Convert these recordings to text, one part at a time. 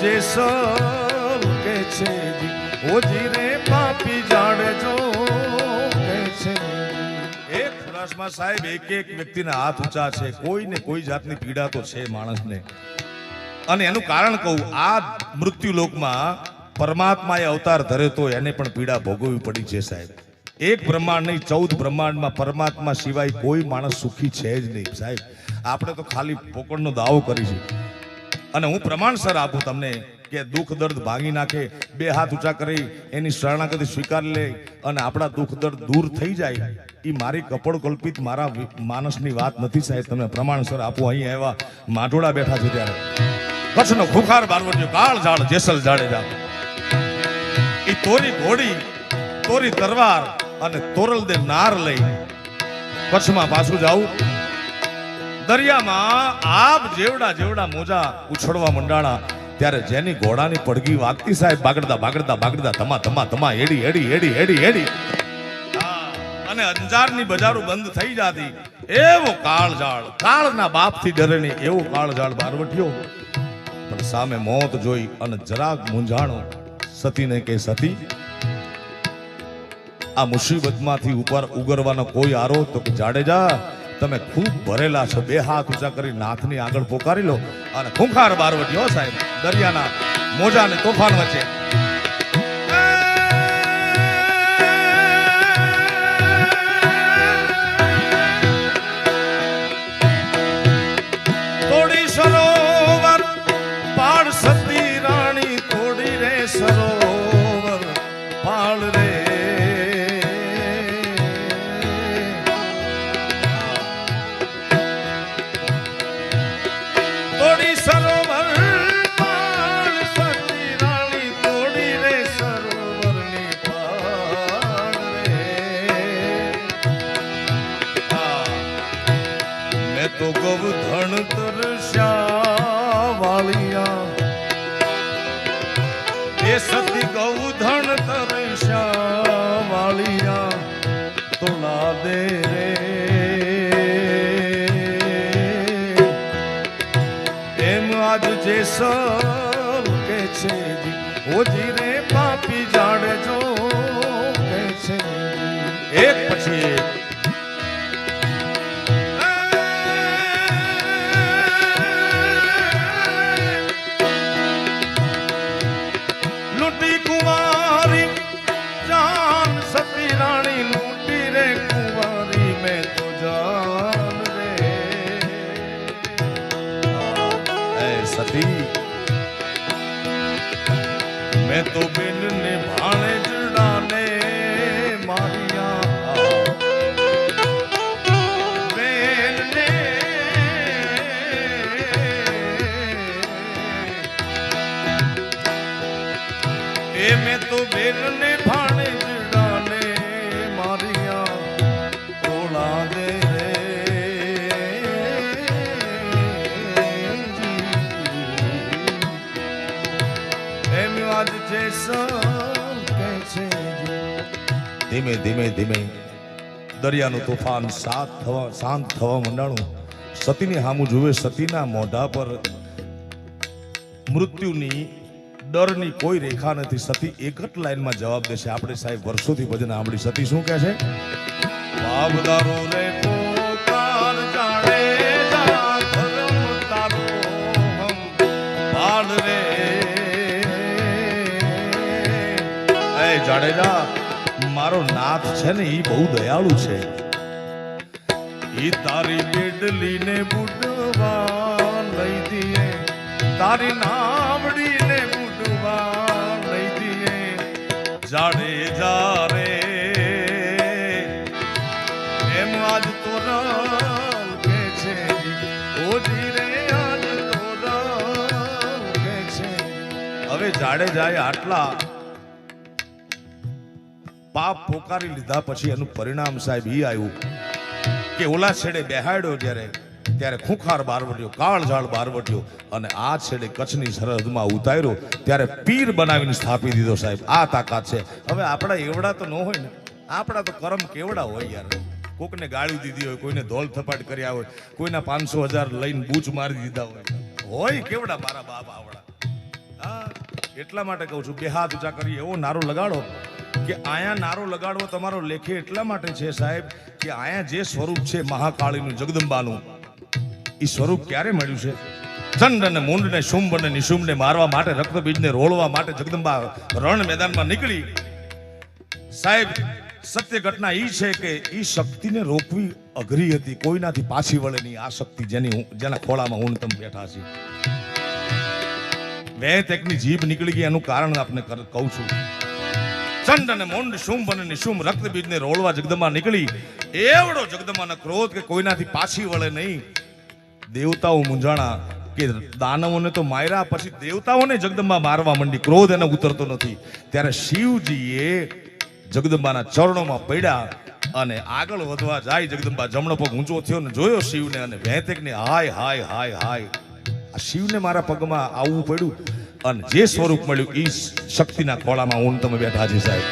જેસલ કે છે જી ઓજી રે પાપી જાણે કે છે એક સાહેબ, એક એક વ્યક્તિના હાથ ઊંચા છે કોઈ ને કોઈ જાતની પીડા તો છે માણસને. અને એનું કારણ કહું, આ મૃત્યુ લોકમાં પરમાત્માએ અવતાર ધરે તો એને પણ પીડા ભોગવવી પડી છે સાહેબ. એક બ્રહ્માંડ નહીં, ચૌદ બ્રહ્માંડમાં પરમાત્મા સિવાય કોઈ માણસ સુખી છે જ નહીં સાહેબ. આપણે તો ખાલી પોકળનો દાવો કરીશું અને હું પ્રમાણસર આપું તમને કે દુઃખ, દર્દ ભાંગી નાખે, બે હાથ ઊંચા કરી, એની શરણાગતિ સ્વીકારી લે અને આપણા દુઃખ, દર્દ દૂર થઈ જાય એ મારી કપડ કલ્પિત મારા માનસની વાત નથી સાહેબ તમે પ્રમાણસર આપો, અહીં એવા માટોડા બેઠા છે ત્યારે. કચ્છનો ખુખાર બારવટીયો કાળ ઝાડ, જેસલ જાડેજા. એ તોરી ઘોડી, તોરી તરવાર અને તોરલ દે નાર લઈ કચ્છમાં પાછું જાવું દરિયામાં આપ જેવડા જેવડા મોજા ઉછળવા મંડાણા, ત્યારે જેની ઘોડાની પડગી વાગતી સાહેબ બાગડતા બાગડતા બાગડતા તમા તમા તમા, એડી એડી એડી એડી એડી. અને અંજારની બજારો બંધ થઈ જાતી. એવો કાળઝાળ કાળના બાપથી ડરે નહીં એવો કાળઝાળ બારવટ્યો. પણ સામે મોત જોઈ અને જરાક મૂંઝાણો સતીને કે, સતી, આ મુસીબતમાંથી ઉપર ઉગરવાનો કોઈ આરો તો કે જાડેજા તમે ખૂબ ભરેલા છો. બે હાથ ઊંચા કરી નાથની આગળ પોકારી લો. અને ખૂંખાર બારવટી હો સાહેબ, દરિયાના મોજા અને તોફાન વચ્ચે ગૌધણ તરસ્યા વાળિયા એ સતી ગૌધણ તરસ્યા વાળિયા તોલા દે રે. એમ આજ જે જેસલ કે છે ઓજી રે પાપી જાડજો કે છે એક પછી સતી મેં તો બિન ને ભાણે જડાને મારિયા બેન ને એ મેં તો બેન ધીમે ધીમે ધીમે દરિયાનું તોફાન સાત થવા, શાંત થવા મંડાણું. સતીની હામું જુએ, સતીના મોઢા પર મૃત્યુની ડરની કોઈ રેખા નથી. સતી એક જ લાઈનમાં જવાબ દેશે. આપણે સાહેબ વર્ષોથી ભજન સાંભળી. સતી શું કહે છે? બાબદારો રે પોકાર જાણે જા ધર્મ તારો નાથ છે ને એ બહુ દયાળુ છે. એ તારી બેડલીને બુડવા લઈ દીએ. તારી નામડીને બુડવા લઈ દીએ. જાડેજા રે એમ આજ તો કે છે. હવે જાડેજાએ આટલા પાપ પોકારી લીધા પછી એનું પરિણામ સાહેબ ઈ આવ્યું કે ઓલા છેડે બેહાડ્યો જ્યારે, ત્યારે ખૂંખાર બારવટ્યો, કાળઝાળ બારવટ્યો અને આ છેડે કચ્છની સરહદમાં ઉતાર્યો, ત્યારે પીર બનાવીને સ્થાપી દીધો સાહેબ. આ તાકાત છે. હવે આપણા એવડા તો ન હોય ને, આપણા તો કરમ કેવડા હોય યાર. કોકને ગાળી દીધી હોય, કોઈને ધોલ થપાટ કર્યા હોય, કોઈના પાંચસો હજાર લઈને બૂચ મારી દીધા હોય. હોય કેવડા મારા બાપ આવડા? હા, એટલા માટે કહું છું બે હાથ ઊંચા કરી, એવો નારો લગાડો. કે આયા નારો લગાડવો તમારો લેખે એટલા માટે છે સાહેબ કે આયા જે સ્વરૂપ છે મહાકાળીનું, જગદંબાનું એ સ્વરૂપ ક્યારે મળ્યું છે? ચંડ અને મુંડ ને શુંભ અને નિશુંભ ને મારવા માટે, રક્તબીજને રોળવા માટે જગદંબા રણ મેદાનમાં નીકળી. સાહેબ, સત્ય ઘટના એ છે કે એ શક્તિને રોકવી અઘરી હતી. કોઈનાથી પાછી વળે નહીં આ શક્તિ જેની જેના ખોળામાં હું તમે બેઠા છીએ. વેત એકની જીભ નીકળી ગઈ એનું કારણ આપને કહું છું. ચંડ અને મોંડ શુંભ અને નિશુંભ રક્તબીજને રોળવા જગદંબા નીકળી. એવડો જગદંબાનો ક્રોધ કે કોઈનાથી પાછી વળે નહીં. દેવતાઓ મૂંઝાણા કે દાનવોને તો માર્યા પછી દેવતાઓને જગદંબા મારવા માંડી. ક્રોધ એને ઉતરતો નથી. ત્યારે શિવજીએ જગદંબાના ચરણોમાં પડ્યા અને આગળ વધવા જાય જગદંબા. જમણો પગ ઊંચો થયો ને જોયો શિવને અને વેતકને હાય હાય હાય હાય. આ શિવને મારા પગમાં આવવું પડ્યું. અને જે સ્વરૂપ મળ્યું એ શક્તિના ખોળામાં હું તમે બેઠા છે સાહેબ.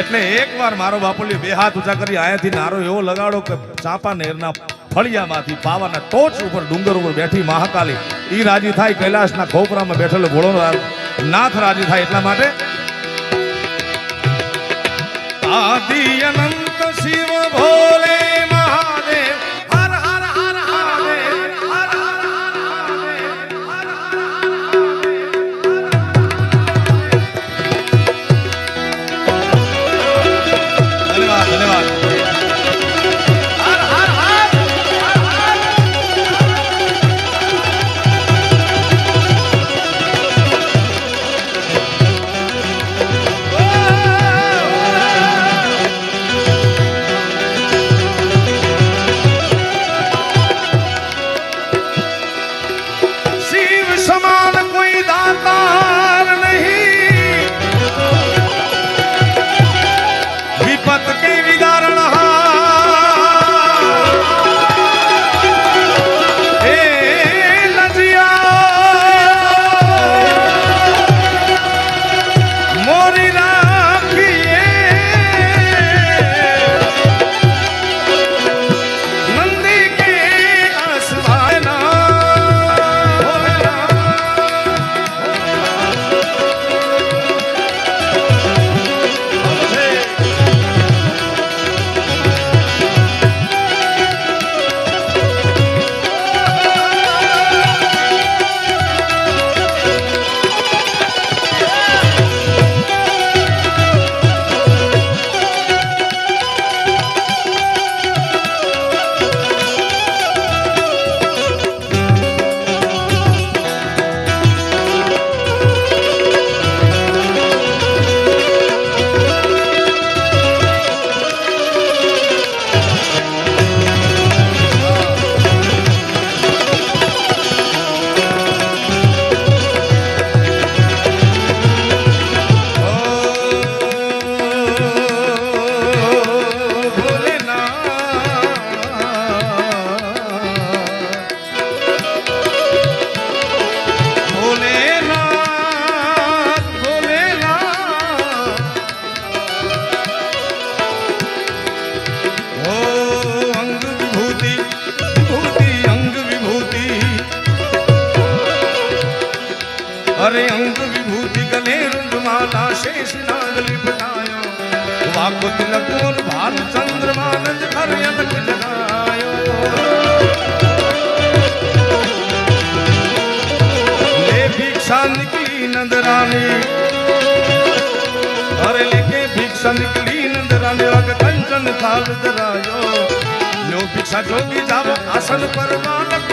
એટલે એકવાર મારો બાપુલી બે હાથ ઊંચા કરી, આયાથી નારો એવો લગાડો કે ચાંપા નેરના ફળિયામાંથી પાવાના ટોચ ઉપર ડુંગર ઉપર બેઠી મહાકાલી ઈ રાજી થાય કૈલાસના ખોપરામાં બેઠેલો ભોળો નાથ રાજી થાય એટલા માટે આદિ અનંત શિવ ભોલે અરે અંગ વિભૂતિ ગલે રૂંઢમાલા શેષ નાગ લિપટાયો વાકો તિલકોર ભાલ ચંદ્રમાન જ ખર અલક જગાયો લે ભિક્ષા નીકળી નંદરાની અરે લેકે ભિક્ષા નીકળી નંદરાની વાગ કંચન થાલ ધરાયો લો ભિક્ષા જોગી જાવો આસન પર બાલક